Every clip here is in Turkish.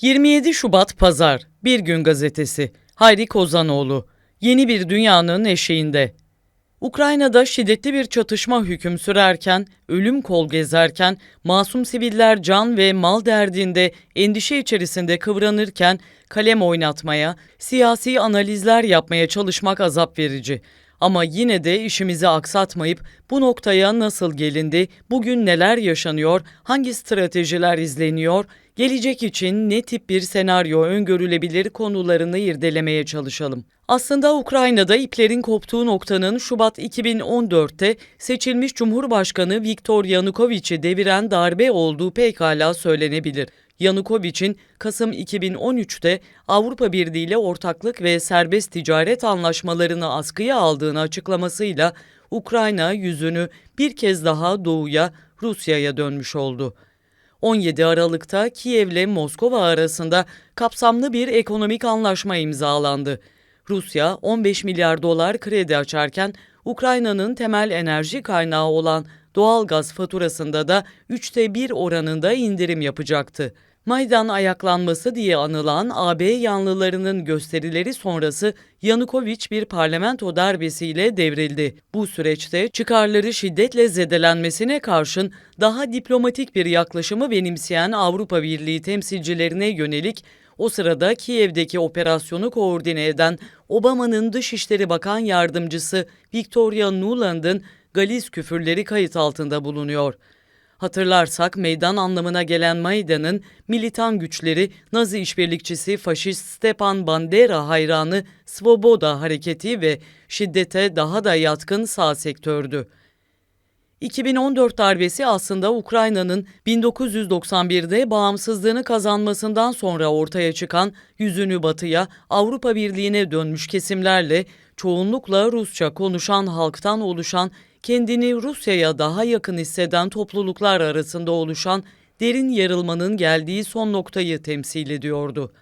27 Şubat Pazar Bir Gün Gazetesi Hayri Kozanoğlu Yeni bir dünyanın eşiğinde Ukrayna'da şiddetli bir çatışma hüküm sürerken, ölüm kol gezerken, masum siviller can ve mal derdinde endişe içerisinde kıvranırken kalem oynatmaya, siyasi analizler yapmaya çalışmak azap verici. Ama yine de işimizi aksatmayıp bu noktaya nasıl gelindi, bugün neler yaşanıyor, hangi stratejiler izleniyor, gelecek için ne tip bir senaryo öngörülebilir konularını irdelemeye çalışalım. Aslında Ukrayna'da iplerin koptuğu noktanın Şubat 2014'te seçilmiş Cumhurbaşkanı Viktor Yanukovych'i deviren darbe olduğu pekala söylenebilir. Yanukovych'in Kasım 2013'te Avrupa Birliği ile ortaklık ve serbest ticaret anlaşmalarını askıya aldığını açıklamasıyla Ukrayna yüzünü bir kez daha doğuya, Rusya'ya dönmüş oldu. 17 Aralık'ta Kiev ile Moskova arasında kapsamlı bir ekonomik anlaşma imzalandı. Rusya 15 milyar dolar kredi açarken Ukrayna'nın temel enerji kaynağı olan doğal gaz faturasında da 3'te 1 oranında indirim yapacaktı. Maydan ayaklanması diye anılan AB yanlılarının gösterileri sonrası Yanukovic bir parlamento darbesiyle devrildi. Bu süreçte çıkarları şiddetle zedelenmesine karşın daha diplomatik bir yaklaşımı benimseyen Avrupa Birliği temsilcilerine yönelik o sırada Kiev'deki operasyonu koordine eden Obama'nın Dışişleri Bakan Yardımcısı Victoria Nuland'ın galiz küfürleri kayıt altında bulunuyor. Hatırlarsak meydan anlamına gelen Maydan'ın militan güçleri Nazi işbirlikçisi faşist Stepan Bandera hayranı Svoboda hareketi ve şiddete daha da yatkın sağ sektördü. 2014 darbesi aslında Ukrayna'nın 1991'de bağımsızlığını kazanmasından sonra ortaya çıkan yüzünü batıya, Avrupa Birliği'ne dönmüş kesimlerle çoğunlukla Rusça konuşan halktan oluşan kendini Rusya'ya daha yakın hisseden topluluklar arasında oluşan derin yarılmanın geldiği son noktayı temsil ediyordu.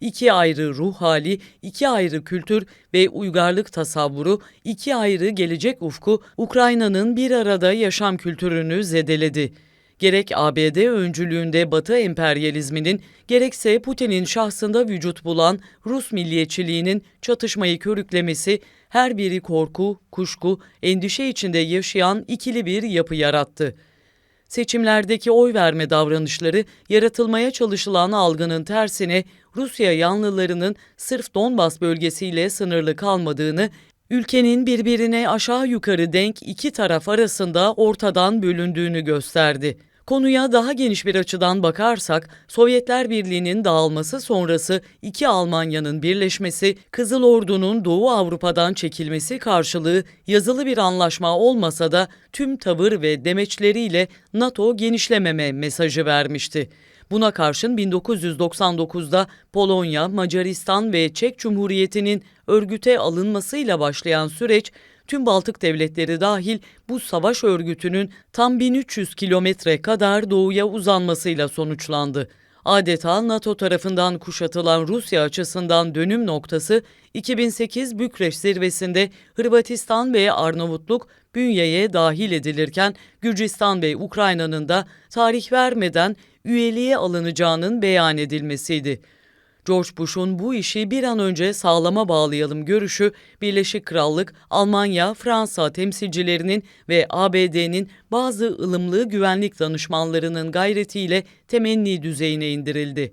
İki ayrı ruh hali, iki ayrı kültür ve uygarlık tasavvuru, iki ayrı gelecek ufku Ukrayna'nın bir arada yaşam kültürünü zedeledi. Gerek ABD öncülüğünde Batı emperyalizminin, gerekse Putin'in şahsında vücut bulan Rus milliyetçiliğinin çatışmayı körüklemesi her biri korku, kuşku, endişe içinde yaşayan ikili bir yapı yarattı. Seçimlerdeki oy verme davranışları yaratılmaya çalışılan algının tersine Rusya yanlılarının sırf Donbas bölgesiyle sınırlı kalmadığını, ülkenin birbirine aşağı yukarı denk iki taraf arasında ortadan bölündüğünü gösterdi. Konuya daha geniş bir açıdan bakarsak, Sovyetler Birliği'nin dağılması sonrası iki Almanya'nın birleşmesi, Kızıl Ordu'nun Doğu Avrupa'dan çekilmesi karşılığı yazılı bir anlaşma olmasa da tüm tavır ve demeçleriyle NATO genişlememe mesajı vermişti. Buna karşın 1999'da Polonya, Macaristan ve Çek Cumhuriyeti'nin örgüte alınmasıyla başlayan süreç tüm Baltık devletleri dahil bu savaş örgütünün tam 1300 kilometre kadar doğuya uzanmasıyla sonuçlandı. Adeta NATO tarafından kuşatılan Rusya açısından dönüm noktası 2008 Bükreş zirvesinde Hırvatistan ve Arnavutluk bünyeye dahil edilirken Gürcistan ve Ukrayna'nın da tarih vermeden üyeliğe alınacağının beyan edilmesiydi. George Bush'un bu işi bir an önce sağlama bağlayalım görüşü Birleşik Krallık, Almanya, Fransa temsilcilerinin ve ABD'nin bazı ılımlı güvenlik danışmanlarının gayretiyle temenni düzeyine indirildi.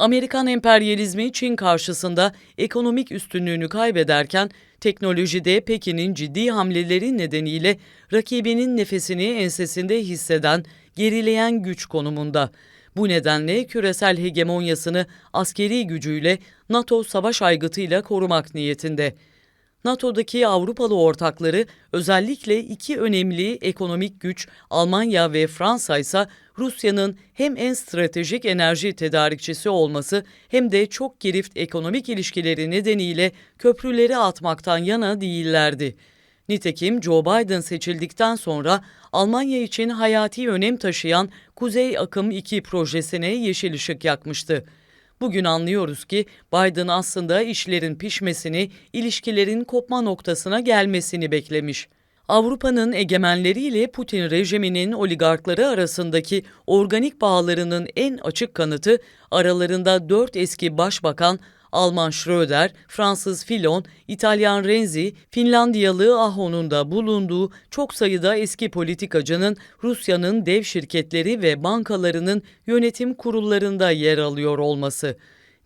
Amerikan emperyalizmi Çin karşısında ekonomik üstünlüğünü kaybederken teknolojide Pekin'in ciddi hamleleri nedeniyle rakibinin nefesini ensesinde hisseden gerileyen güç konumunda. Bu nedenle küresel hegemonyasını askeri gücüyle NATO savaş aygıtıyla korumak niyetinde. NATO'daki Avrupalı ortakları özellikle iki önemli ekonomik güç Almanya ve Fransa ise Rusya'nın hem en stratejik enerji tedarikçisi olması hem de çok girift ekonomik ilişkileri nedeniyle köprüleri atmaktan yana değillerdi. Nitekim Joe Biden seçildikten sonra Almanya için hayati önem taşıyan Kuzey Akım 2 projesine yeşil ışık yakmıştı. Bugün anlıyoruz ki Biden aslında işlerin pişmesini, ilişkilerin kopma noktasına gelmesini beklemiş. Avrupa'nın egemenleriyle Putin rejiminin oligarkları arasındaki organik bağlarının en açık kanıtı aralarında dört eski başbakan Alman Schröder, Fransız Fillon, İtalyan Renzi, Finlandiyalı Aho'nun da bulunduğu çok sayıda eski politikacının Rusya'nın dev şirketleri ve bankalarının yönetim kurullarında yer alıyor olması.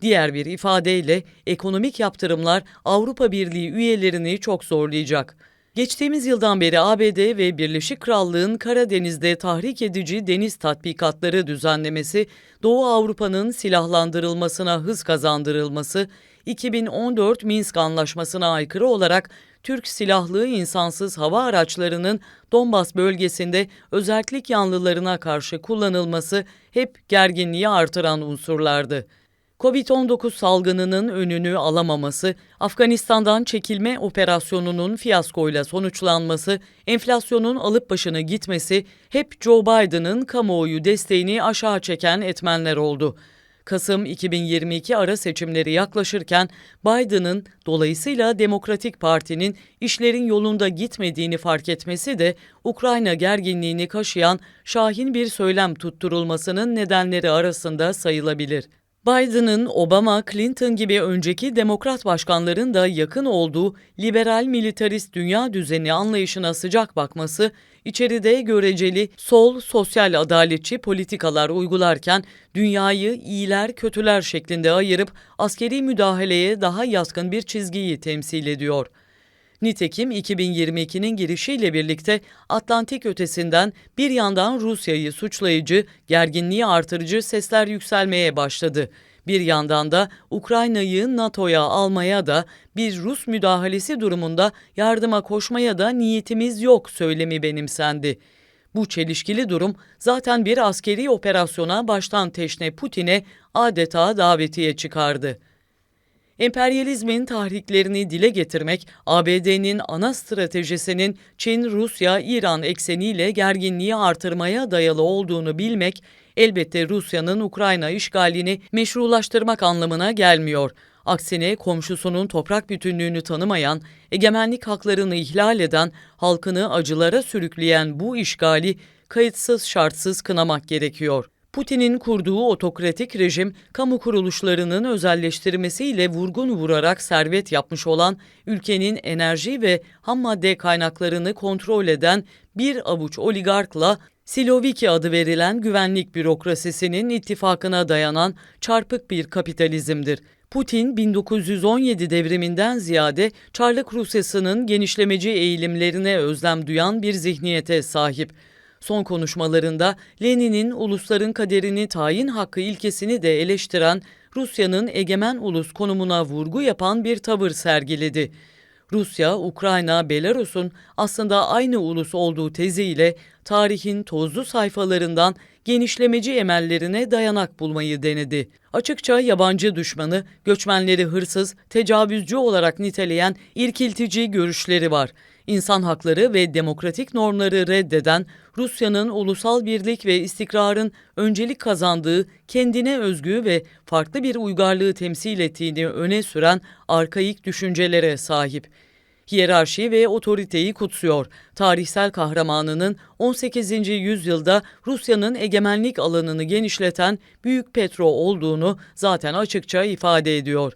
Diğer bir ifadeyle ekonomik yaptırımlar Avrupa Birliği üyelerini çok zorlayacak. Geçtiğimiz yıldan beri ABD ve Birleşik Krallığın Karadeniz'de tahrik edici deniz tatbikatları düzenlemesi, Doğu Avrupa'nın silahlandırılmasına hız kazandırılması, 2014 Minsk Anlaşması'na aykırı olarak Türk silahlı insansız hava araçlarının Donbas bölgesinde özellik yanlılarına karşı kullanılması hep gerginliği artıran unsurlardı. Covid-19 salgınının önünü alamaması, Afganistan'dan çekilme operasyonunun fiyaskoyla sonuçlanması, enflasyonun alıp başını gitmesi hep Joe Biden'ın kamuoyu desteğini aşağı çeken etmenler oldu. Kasım 2022 ara seçimleri yaklaşırken Biden'ın dolayısıyla Demokratik Parti'nin işlerin yolunda gitmediğini fark etmesi de Ukrayna gerginliğini kaşıyan şahin bir söylem tutturulmasının nedenleri arasında sayılabilir. Biden'ın Obama, Clinton gibi önceki demokrat başkanların da yakın olduğu liberal militarist dünya düzeni anlayışına sıcak bakması, içeride göreceli sol sosyal adaletçi politikalar uygularken dünyayı iyiler kötüler şeklinde ayırıp askeri müdahaleye daha yaskın bir çizgiyi temsil ediyor.'' Nitekim 2022'nin girişiyle birlikte Atlantik ötesinden bir yandan Rusya'yı suçlayıcı, gerginliği artırıcı sesler yükselmeye başladı. Bir yandan da Ukrayna'yı NATO'ya almaya da bir Rus müdahalesi durumunda yardıma koşmaya da niyetimiz yok söylemi benimsendi. Bu çelişkili durum zaten bir askeri operasyona baştan teşne Putin'e adeta davetiye çıkardı. Emperyalizmin tahriklerini dile getirmek, ABD'nin ana stratejisinin Çin, Rusya, İran ekseniyle gerginliği artırmaya dayalı olduğunu bilmek, elbette Rusya'nın Ukrayna işgalini meşrulaştırmak anlamına gelmiyor. Aksine komşusunun toprak bütünlüğünü tanımayan, egemenlik haklarını ihlal eden, halkını acılara sürükleyen bu işgali kayıtsız şartsız kınamak gerekiyor. Putin'in kurduğu otokratik rejim, kamu kuruluşlarının özelleştirmesiyle vurgun vurarak servet yapmış olan ülkenin enerji ve ham madde kaynaklarını kontrol eden bir avuç oligarkla Siloviki adı verilen güvenlik bürokrasisinin ittifakına dayanan çarpık bir kapitalizmdir. Putin 1917 devriminden ziyade Çarlık Rusyası'nın genişlemeci eğilimlerine özlem duyan bir zihniyete sahip. Son konuşmalarında Lenin'in ulusların kaderini tayin hakkı ilkesini de eleştiren Rusya'nın egemen ulus konumuna vurgu yapan bir tavır sergiledi. Rusya, Ukrayna, Belarus'un aslında aynı ulus olduğu teziyle tarihin tozlu sayfalarından genişlemeci emellerine dayanak bulmayı denedi. Açıkça yabancı düşmanı, göçmenleri hırsız, tecavüzcü olarak niteleyen irkiltici görüşleri var. İnsan hakları ve demokratik normları reddeden, Rusya'nın ulusal birlik ve istikrarın öncelik kazandığı, kendine özgü ve farklı bir uygarlığı temsil ettiğini öne süren arkaik düşüncelere sahip hiyerarşi ve otoriteyi kutsuyor. Tarihsel kahramanının 18. yüzyılda Rusya'nın egemenlik alanını genişleten Büyük Petro olduğunu zaten açıkça ifade ediyor.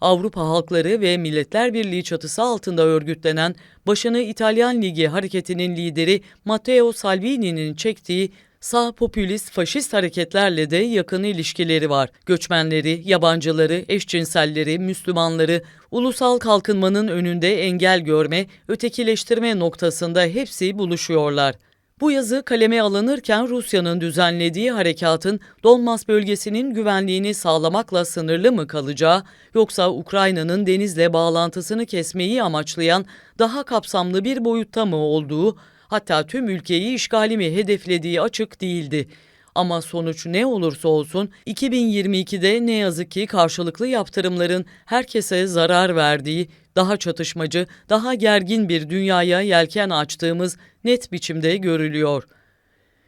Avrupa Halkları ve Milletler Birliği çatısı altında örgütlenen başını İtalyan Ligi hareketinin lideri Matteo Salvini'nin çektiği sağ popülist faşist hareketlerle de yakın ilişkileri var. Göçmenleri, yabancıları, eşcinselleri, Müslümanları ulusal kalkınmanın önünde engel görme, ötekileştirme noktasında hepsi buluşuyorlar. Bu yazı kaleme alınırken Rusya'nın düzenlediği harekatın Donbas bölgesinin güvenliğini sağlamakla sınırlı mı kalacağı yoksa Ukrayna'nın denizle bağlantısını kesmeyi amaçlayan daha kapsamlı bir boyutta mı olduğu hatta tüm ülkeyi işgali mi hedeflediği açık değildi. Ama sonuç ne olursa olsun 2022'de ne yazık ki karşılıklı yaptırımların herkese zarar verdiği, daha çatışmacı, daha gergin bir dünyaya yelken açtığımız net biçimde görülüyor.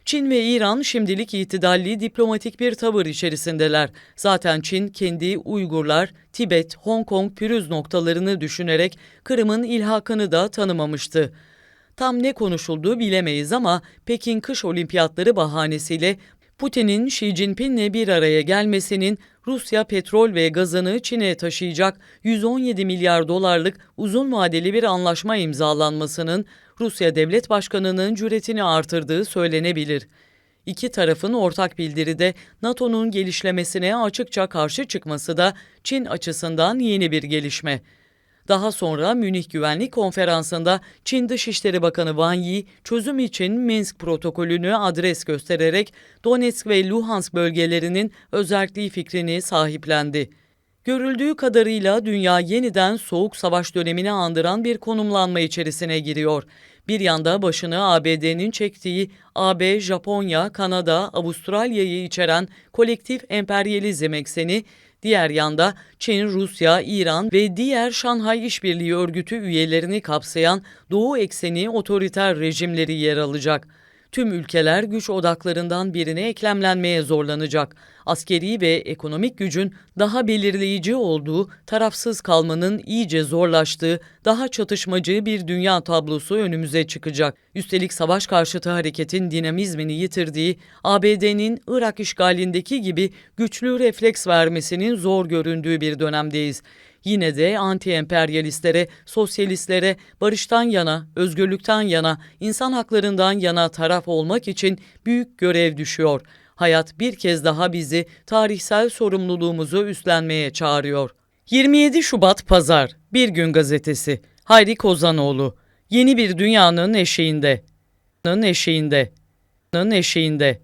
Çin ve İran şimdilik itidalli diplomatik bir tavır içerisindeler. Zaten Çin kendi Uygurlar, Tibet, Hong Kong pürüz noktalarını düşünerek Kırım'ın ilhakını da tanımamıştı. Tam ne konuşulduğu bilemeyiz ama Pekin kış olimpiyatları bahanesiyle Putin'in Xi Jinping'le bir araya gelmesinin Rusya petrol ve gazını Çin'e taşıyacak 117 milyar dolarlık uzun vadeli bir anlaşma imzalanmasının Rusya Devlet Başkanı'nın cüretini artırdığı söylenebilir. İki tarafın ortak bildiride NATO'nun gelişlemesine açıkça karşı çıkması da Çin açısından yeni bir gelişme. Daha sonra Münih Güvenlik Konferansı'nda Çin Dışişleri Bakanı Wang Yi çözüm için Minsk protokolünü adres göstererek Donetsk ve Luhansk bölgelerinin özelliği fikrini sahiplendi. Görüldüğü kadarıyla dünya yeniden soğuk savaş dönemini andıran bir konumlanma içerisine giriyor. Bir yanda başını ABD'nin çektiği AB, Japonya, Kanada, Avustralya'yı içeren kolektif emperyalizm ekseni, diğer yanda Çin, Rusya, İran ve diğer Şanghay İşbirliği Örgütü üyelerini kapsayan Doğu ekseni otoriter rejimleri yer alacak. Tüm ülkeler güç odaklarından birine eklemlenmeye zorlanacak. Askeri ve ekonomik gücün daha belirleyici olduğu, tarafsız kalmanın iyice zorlaştığı, daha çatışmacı bir dünya tablosu önümüze çıkacak. Üstelik savaş karşıtı hareketin dinamizmini yitirdiği, ABD'nin Irak işgalindeki gibi güçlü refleks vermesinin zor göründüğü bir dönemdeyiz. Yine de anti-emperyalistlere, sosyalistlere barıştan yana, özgürlükten yana, insan haklarından yana taraf olmak için büyük görev düşüyor. Hayat bir kez daha bizi tarihsel sorumluluğumuzu üstlenmeye çağırıyor. 27 Şubat Pazar, Bir Gün Gazetesi, Hayri Kozanoğlu, Yeni bir dünyanın eşiğinde. Eşiğinde. Eşiğinde.